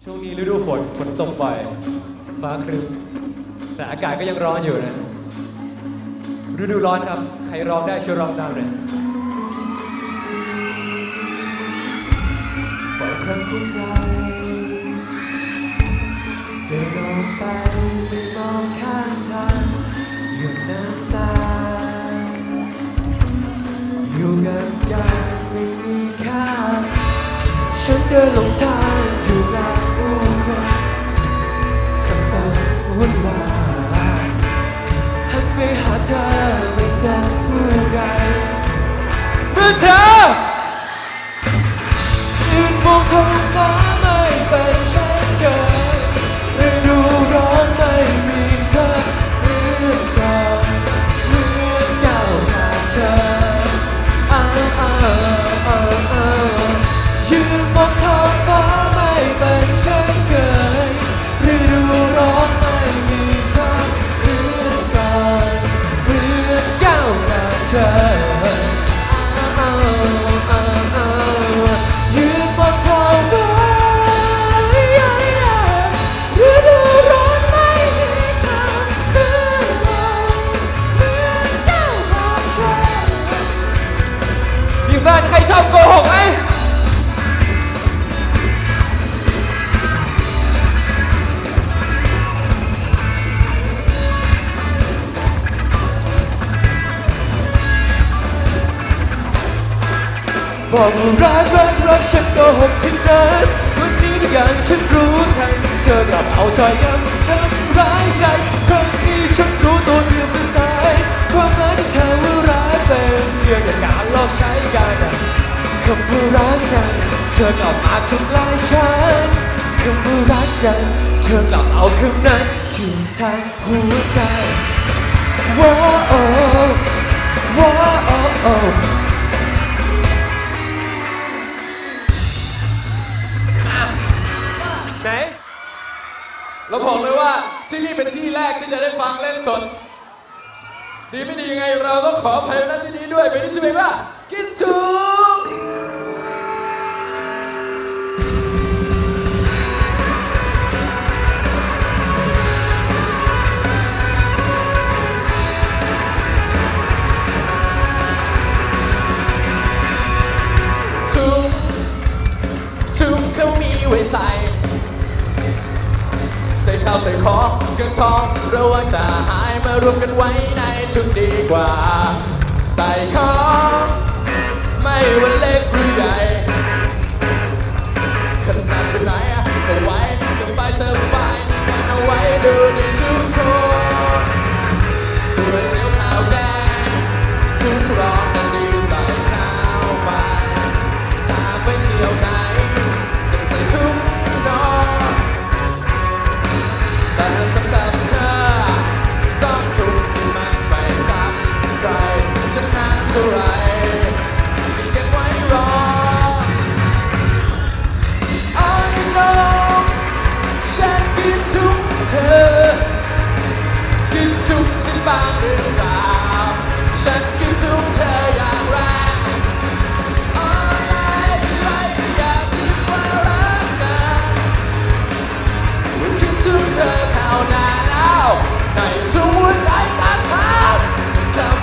ช่วงนี้ฤดูฝนฝนตกบ่อยฟ้าครึ้มแต่อากาศก็ยังร้อนอยู่นะฤดูร้อนครับ ใครร้องได้ช่วยร้องตามเลยบ่อยครั้งที่ใจเดินออกไปไม่มองข้างทางหยุดน้ำตา อยู่กับการไม่มีค่าฉันเดินหลงทาง ข บอกว่ารักรักรักฉันโกหกทั้งนั้นวันนี้ทุกอย่างฉันรู้ทันเธอกลับเอาใจย้ำทำร้ายใจครั้งนี้ฉันรู้ตัวเดียวเป็นสายความหมายที่เธอว่ารักเป็นเพียงแต่การหลอกใช้กันคำว่ารักกันเธอกลับมาทำลายฉันคำว่ารักกันเธอกลับเอาคำนั้นทิ้งทางหัวใจว้าโอ้ว้าโเราบอกเลยว่าที่นี่เป็นที่แรกที่จะได้ฟังเล่นสด ดีไม่ดียังไงเราต้องขออภัยณที่นี้ด้วยเป็นที่ชื่อเพลงว่ากินจู ของเงินทองระว่าจะหายมารวมกันไว้ในชุดดีกว่า ใส่ของไม่ว่าเล็ก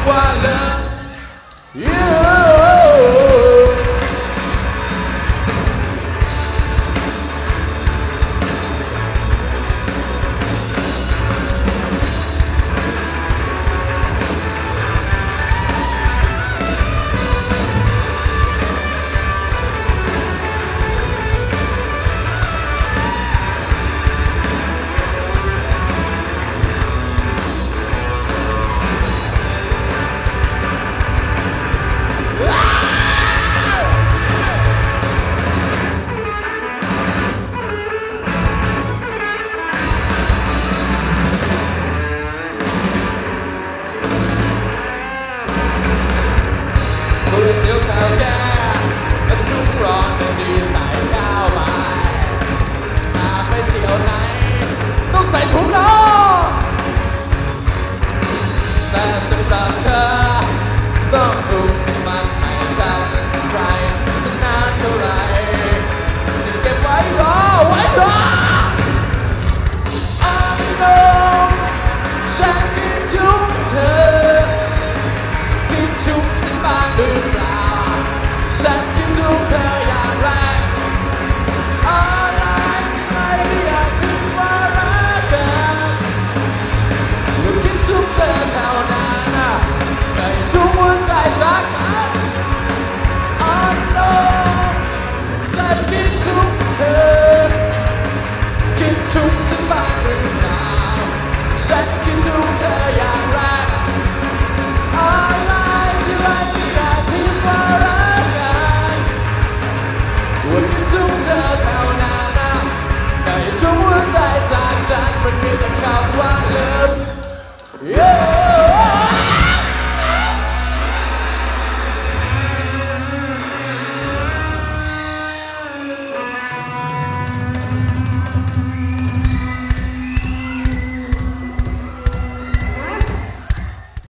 คำว่า love you second